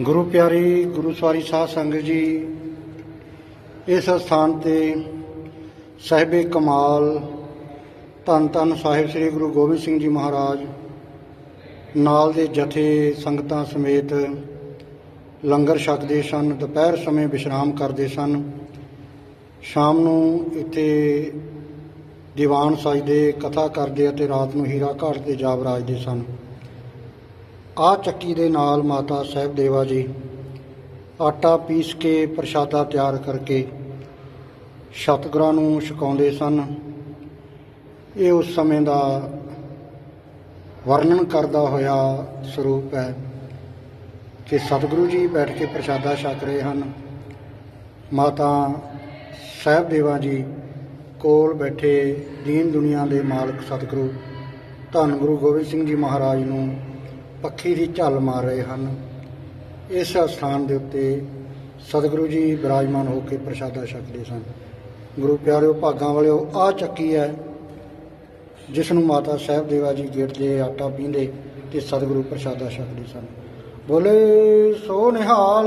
ਗੁਰੂ ਪਿਆਰੀ ਗੁਰੂ ਸਵਾਰੀ ਸਾਧ ਸੰਗਤ ਜੀ, ਇਸ ਸਥਾਨ ਤੇ ਸਾਹਿਬੇ ਕਮਾਲ ਧੰਨ ਧੰਨ ਸਾਹਿਬ ਸ੍ਰੀ ਗੁਰੂ ਗੋਬਿੰਦ ਸਿੰਘ ਜੀ ਮਹਾਰਾਜ ਨਾਲ ਦੇ ਜਥੇ ਸੰਗਤਾਂ ਸਮੇਤ ਲੰਗਰ ਛਕਦੇ ਸਨ, ਦੁਪਹਿਰ ਸਮੇਂ ਵਿਸ਼ਰਾਮ ਕਰਦੇ ਸਨ। ਸ਼ਾਮ ਨੂੰ ਇੱਥੇ ਦੀਵਾਨ ਸਜਦੇ ਕਥਾ ਕਰਦੇ ਅਤੇ ਰਾਤ ਨੂੰ ਹੀਰਾ ਘਾਟ ਤੇ ਜਾਬ ਰਾਜਦੇ ਸਨ। ਆ ਚੱਕੀ ਦੇ ਨਾਲ ਮਾਤਾ ਸਾਹਿਬ ਦੇਵਾ ਜੀ ਆਟਾ ਪੀਸ ਕੇ ਪ੍ਰਸ਼ਾਦਾ ਤਿਆਰ ਕਰਕੇ ਸਤਿਗੁਰਾਂ ਨੂੰ ਛਕਾਉਂਦੇ ਸਨ। ਇਹ ਉਸ ਸਮੇਂ ਦਾ ਵਰਣਨ ਕਰਦਾ ਹੋਇਆ ਸਰੂਪ ਹੈ ਕਿ ਸਤਿਗੁਰੂ ਜੀ ਬੈਠ ਕੇ ਪ੍ਰਸ਼ਾਦਾ ਛਕ ਰਹੇ ਹਨ। ਮਾਤਾ ਸਾਹਿਬ ਦੇਵਾ ਜੀ ਕੋਲ ਬੈਠੇ ਦੀਨ ਦੁਨੀਆ ਦੇ ਮਾਲਕ ਸਤਿਗੁਰੂ ਧੰਨ ਗੁਰੂ ਗੋਬਿੰਦ ਸਿੰਘ ਜੀ ਮਹਾਰਾਜ ਨੂੰ ਪੱਖੀ ਦੀ ਝੱਲ ਮਾਰ ਰਹੇ ਹਨ। ਇਸ ਸਥਾਨ ਦੇ ਉੱਤੇ ਸਤਿਗੁਰੂ ਜੀ ਬਿਰਾਜਮਾਨ ਹੋ ਕੇ ਪ੍ਰਸ਼ਾਦਾ ਛਕਦੇ ਸਨ। ਗੁਰੂ ਪਿਆਰਿਓ, ਭਾਗਾਂ ਵਾਲਿਓ, ਆ ਚੱਕੀ ਹੈ ਜਿਸ ਨੂੰ ਮਾਤਾ ਸਾਹਿਬ ਦੇਵਾ ਜੀ ਗੇਟ ਦੇ ਆਟਾ ਪੀਂਦੇ ਤੇ ਸਤਿਗੁਰੂ ਪ੍ਰਸ਼ਾਦਾ ਛਕਦੇ ਸਨ। ਬੋਲੇ, ਸੋ ਨਿਹਾਲ